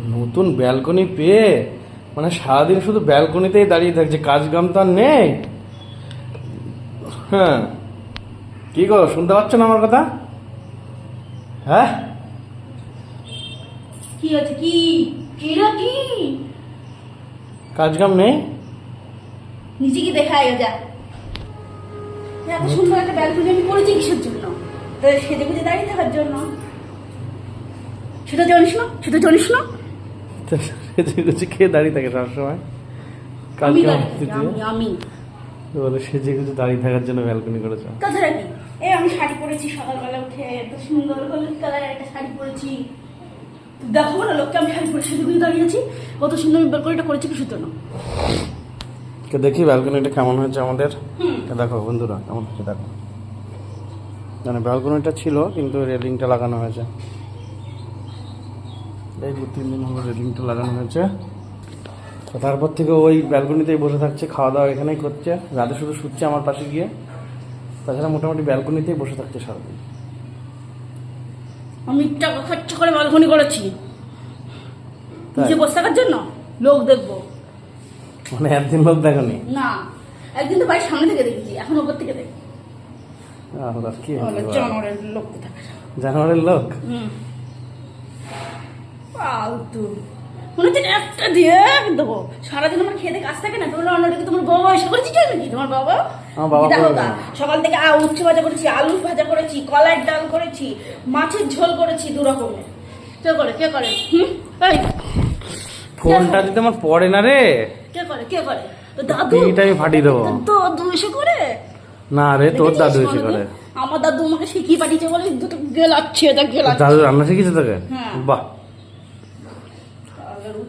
নতুন ব্যালকনি পেয়ে? মানে সারাদিন শুধু ব্যালকনিতেই দাঁড়িয়ে থাকছে কাজ কাম তো আর নেই। হ্যাঁ। কি গো শুনতে পাচ্ছ না আমার কথা? হ্যাঁ? কি হচ্ছে কি? কি রে কি? কাজ কাম নেই? নিচে কি দেখা আগে যা। এত সুন্দর একটা ব্যালকনি আমি করেছি কিসের জন্য? তো সেজে গুজে দাঁড়িয়ে থাকার জন্য। সেটা জানিস না সেটা জানিস না। খেয়ে দাঁড়িয়ে থাকে সবসময়। কাজ আমি কাম দাঁড়িয়ে বলে থাকার জন্য ব্যালকনি করেছ। তাছাড়া কি? এই আমি শাড়ি পরেছি সকালবেলা উঠে এত সুন্দর হলুদ কালার একটা শাড়ি পরেছি। দেখো না লোককে আমি শাড়ি পরে সেজে দাঁড়িয়ে আছি। কত সুন্দর আমি ব্যালকনিটা করেছি তো দেখি ব্যালকনিটা কেমন হয়েছে আমাদের? দেখো বন্ধুরা কেমন হয়েছে দেখো। মানে ব্যালকনিটা ছিল কিন্তু রেলিংটা লাগানো হয়েছে। এই দু তিন দিন হলো রেলিংটা লাগানো হয়েছে। তো তারপর থেকে ওই ব্যালকনিতেই বসে থাকছে খাওয়া দাওয়া এখানেই করছে। রাতে শুধু শুচ্ছে আমার পাশে গিয়ে। তাছাড়া মোটামুটি ব্যালকনিতেই বসে থাকছে সারাদিন। আমি টাকা খরচা করে ব্যালকনি করেছি? নিচে বসে থাকার জন্য? লোক দেখব। মানে একদিন লোক দেখনি? না একদিন তো বাড়ির সামনে থেকে দেখেছি এখন ওপর থেকে দেখি? জানোয়ারের লোক জানোয়ারের লোক? হুম। ফালতু। মনে হচ্ছে একটা দিয়ে দেবো। সারাদিন আমার খেতে কাজ থাকে না তোমার অন্যদিকে তোমার বাবা এসে করেছি নাকি তোমার বাবা। সকাল থেকে আ উচ্ছে ভাজা করেছি আলু ভাজা করেছি কলার ডাল করেছি মাছের ঝোল করেছি দু রকমের। কে করে কে করে? হুম? ফোনটা যদি আমার পড়ে না রে। কে করে কে করে? দাদু টিভিটা আমি ফাটিয়ে দেবো। তো এসে করে? না রে তোর দাদু এসে করে। আমার দাদু আমাকে শিখিয়ে পাঠিয়েছে বলে দুটো গেলাচ্ছে এটা গেলাচ্ছে। দাদু রান্না শিখেছে তোকে? হ্যাঁ। বাহ।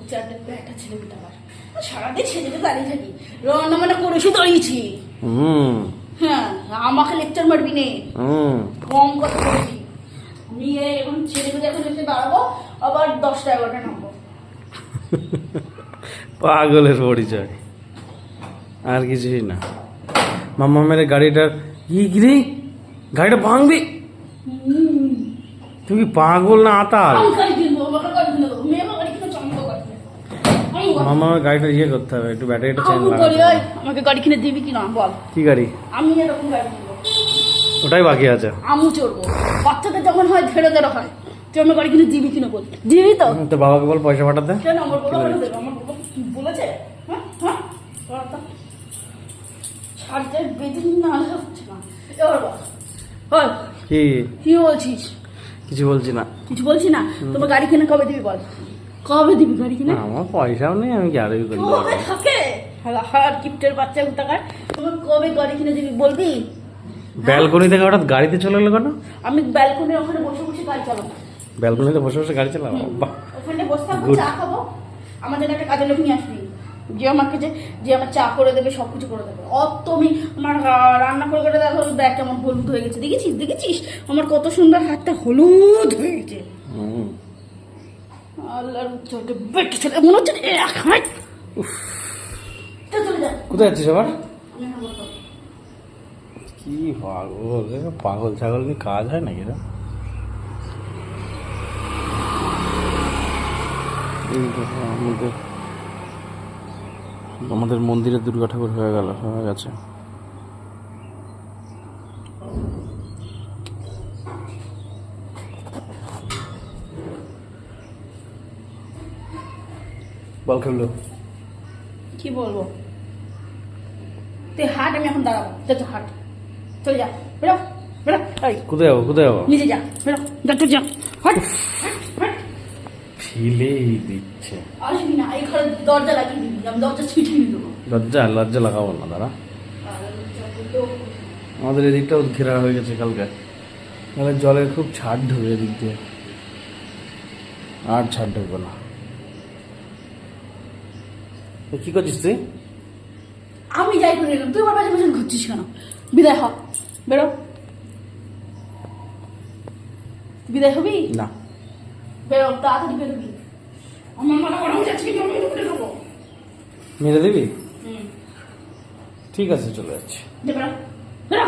উচ্চারটা ব্যাটা ছেলে মেয়েটা আমার সারাদিন দাঁড়িয়ে থাকি। রান্না মানে করে দাঁড়িয়েছি। হ্যাঁ আমাকে লেকচার মারবি নে। কম কথা বলেছি। নিয়ে এখন ছেলে মেয়ে এখন এসে দাঁড়াবো আবার দশটা এগারোটা নামবো। পাগলের পরিচয়। আর কিছুই না। মাম্মা মেরে গাড়িটার কি গিরি গাড়িটা ভাঙবি? তুমি পাগল না আতাল আমি গাড়ি কিনবো আমাকে গাড়ি কিনে দেবো মেয়ে আমার গাড়ি কিনে চমক গাড়ি কিনে দেবো। মাম্মা আমার গাড়িটা ইয়ে করতে হবে একটু ব্যাটারিটা চেঞ্জ লাগাতে ওই, হবে। আমাকে গাড়ি কিনে দিবি কি না? বল। কি গাড়ি? আমি এরকম গাড়ি ওটাই বাকি আছে। আমু চড়বো। বাচ্চাদের যখন হয় ধেড়ে ধেড়ে হয়। তুই আমার গাড়ি কিনে দিবি কিনা বল। দিবি তো? তো বাবাকে বল পয়সা পাঠাতে। কেন? আমার বাবা বলে দেবে। আমার বাবা বলেছে? হ্যাঁ? হ্যাঁ? ছাড়তে বেদিন না হচ্ছে না। এবার বল। বল। কি? কি বলছিস? কিছু বলছি না। কিছু বলছি না? তোমার গাড়ি কিনে কবে দিবি বল? কবে দিবি গাড়ি কিনে? আমার পয়সাও নেই আমি কবে থাকে হার গিফটের বাচ্চা কোথাকার তোমার কবে গাড়ি কিনে দিবি বলবি? ব্যালকনি থেকে হঠাৎ গাড়িতে চলে এলো কেন? আমি ব্যালকনির ওখানে বসে বসে গাড়ি চালাবো। ব্যালকনিতে বসে বসে গাড়ি চালাবো? ওখানে বসে থাকব চা খাব। আমার জন্য একটা কাজের লোক নিয়ে আসবি। যে আমাকে যে যে আমার চা করে দেবে সব কিছু করে দেবে। অত আমি আমার রান্না করে করে দেখো দেখ কেমন হলুদ হয়ে গেছে। দেখেছিস? দেখেছিস? আমার কত সুন্দর হাতটা হলুদ হয়ে গেছে। আল্লাহর বেটে ছেলে মনে হচ্ছে এক কোথায় যাচ্ছিস আবার। কি পাগল পাগল ছাগল কি কাজ হয় নাকি রে? আমাদের আমাদের মন্দিরে দুর্গা ঠাকুর হয়ে গেল হয়ে গেছে। বল খেললো কি বলব? তুই হাট আমি এখন দাঁড়াবো। যা তো হাট। চলে যা। বেরো বেরো। কোথায় যাব কোথায় যাব? নিজে যা বেরো। যা তুই যা। হাট হাট দিচ্ছে। আসবি না এই ঘরে দরজা লাগিয়ে দিবি আমি দরজা ছিটিয়ে দেবো। লজ্জা লজ্জা লাগাবো না দাঁড়া। আমাদের এদিকটাও ঘেরা হয়ে গেছে কালকে। তাহলে জলের খুব ছাড় ঢুকে এদিক দিয়ে আর ছাড় ঢুকবে না। তো কি করছিস তুই? আমি যাই করে এলাম তুই আমার পাশে পাশে ঘুরছিস কেন? বিদায় হ। বেরো। বিদায় হবি? না। বেরো তাড়াতাড়ি বেরোবি আমার মাথা গরম যাচ্ছে কিন্তু আমি উঠে দেবো মেরে দিবি? ঠিক আছে চলে যাচ্ছি। বেরো। বেরো।